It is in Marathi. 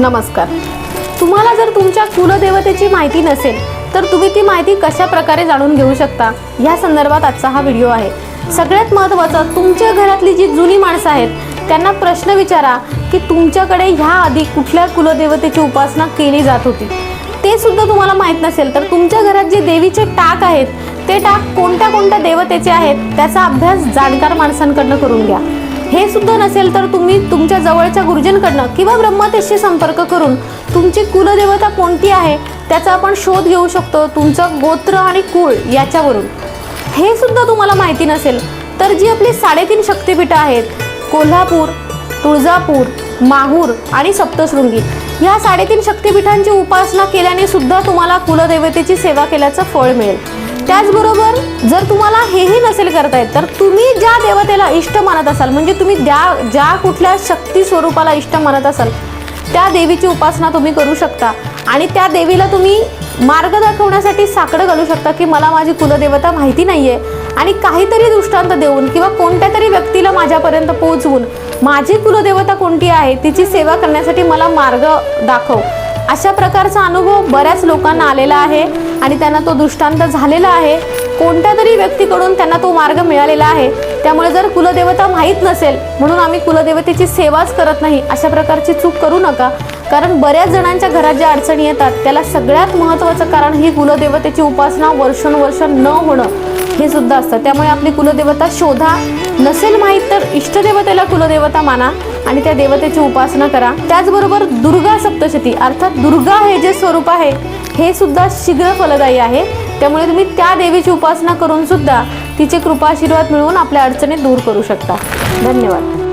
नमस्कार. तुम्हाला जर तुमच्या कुलदेवतेची माहिती नसेल तर तुम्ही ती माहिती कशा प्रकारे जाणून घेऊ शकता? या संदर्भात आजचा हा व्हिडिओ आहे. सगळ्यात महत्त्वाचं तुमच्या घरातली जी जुनी माणसं आहेत त्यांना प्रश्न विचारा की तुमच्याकडे ह्या आधी कुठल्या कुलदेवतेची उपासना केली जात होती? ते सुद्धा तुम्हाला माहीत नसेल तर तुमच्या घरात जे देवीचे टाक आहेत ते टाक कोणत्या कोणत्या देवतेचे आहेत त्याचा अभ्यास जाणकार माणसांकडनं करून घ्या. हे सुद्धा नसेल तर तुम्ही तुमच्या जवळच्या गुरुजनकडनं किंवा ब्रह्मतेशी संपर्क करून तुमची कुलदेवता कोणती आहे त्याचा आपण शोध घेऊ शकतो तुमचं गोत्र आणि कुळ याच्यावरून. हे सुद्धा तुम्हाला माहिती नसेल तर जी आपली साडेतीन शक्तिपीठं आहेत कोल्हापूर तुळजापूर माहूर आणि सप्तशृंगी ह्या साडेतीन शक्तिपीठांची उपासना केल्याने सुद्धा तुम्हाला कुलदेवतेची सेवा केल्याचं फळ मिळेल. त्याचबरोबर जर तुम्हाला हेही नसेल करता येत तर तुम्ही ज्या देवतेला इष्ट मानत असाल म्हणजे तुम्ही ज्या ज्या कुठल्या शक्ती स्वरूपाला इष्ट मानत असाल त्या देवीची उपासना तुम्ही करू शकता. आणि त्या देवीला तुम्ही मार्ग दाखवण्यासाठी साकडं घालू शकता की मला माझी कुलदेवता माहिती नाही आहे आणि काहीतरी दृष्टांत देऊन किंवा कोणत्या तरी व्यक्तीला माझ्यापर्यंत पोहोचवून माझी कुलदेवता कोणती आहे तिची सेवा करण्यासाठी मला मार्ग दाखव. अशा प्रकारचा अनुभव बऱ्याच लोकांना आलेला आहे आणि त्यांना तो दृष्टांत झालेला आहे. कोणत्या तरी व्यक्तीकडून त्यांना तो मार्ग मिळालेला आहे. त्यामुळे जर कुलदेवता माहीत नसेल म्हणून आम्ही कुलदेवतेची सेवाच करत नाही अशा प्रकारची चूक करू नका. कारण बऱ्याच जणांच्या घरात ज्या अडचणी येतात त्याला सगळ्यात महत्त्वाचं कारण ही कुलदेवतेची उपासना वर्षानुवर्ष न होणं. हे सुद्धा असतं. त्यामुळे आपली कुलदेवता शोधा नसेल माहीत तर इष्टदेवतेला कुलदेवता माना आणि त्या देवतेची उपासना करा. त्याचबरोबर दुर्गा सप्तशती अर्थात दुर्गा हे जे स्वरूप आहे हे सुद्धा शीघ्र फलदायी आहे. त्यामुळे तुम्ही त्या देवीची उपासना करून सुद्धा तिचे कृपा आशीर्वाद मिळवून आपल्या अडचणी दूर करू शकता. धन्यवाद.